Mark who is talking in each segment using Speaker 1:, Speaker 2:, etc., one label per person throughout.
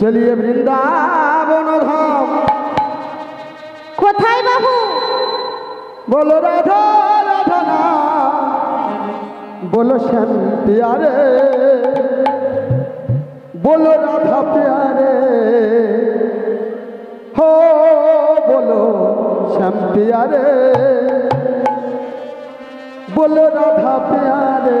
Speaker 1: চলিয়ে বৃন্দাবন ধাম।
Speaker 2: কোথায় বাবু?
Speaker 1: বলো রাধা রাধা না। বলো শ্যাম পিয়ারে বলো রাধা পিয়ারে হো বলো শ্যাম পিয়ারে বলো রাধা পিয়ারে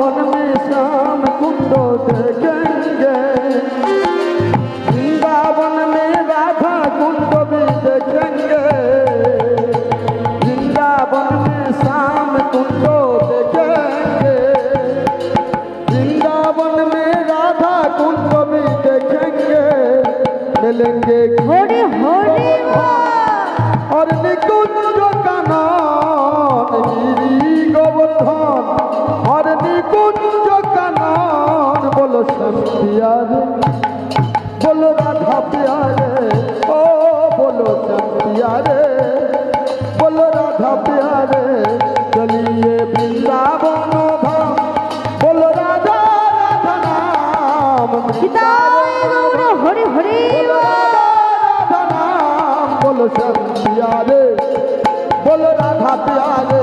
Speaker 1: भवन में श्याम कुंड देखेंगे वृंदावन में राधा कुंड भी देखेंगे वृंदावन में श्याम कुंड देखेंगे वृंदावन में राधा कुंड भी देखेंगे मिलेंगे
Speaker 2: घोड़े होड़े
Speaker 1: और निकुंज का नाम কুঞ্জ কানন বলো শ্যামপিয়ারে বলো রাধা পিয়ারে ও বলো শ্যামপিয়ারে বলো রাধা পিয়ারে চলিয়ে বৃন্দাবন ধাম বলো রাধা
Speaker 2: রাধা নাম হরে হরে
Speaker 1: রাধা নাম বলো শ্যামপিয়ারে বলো রাধা পিয়ারে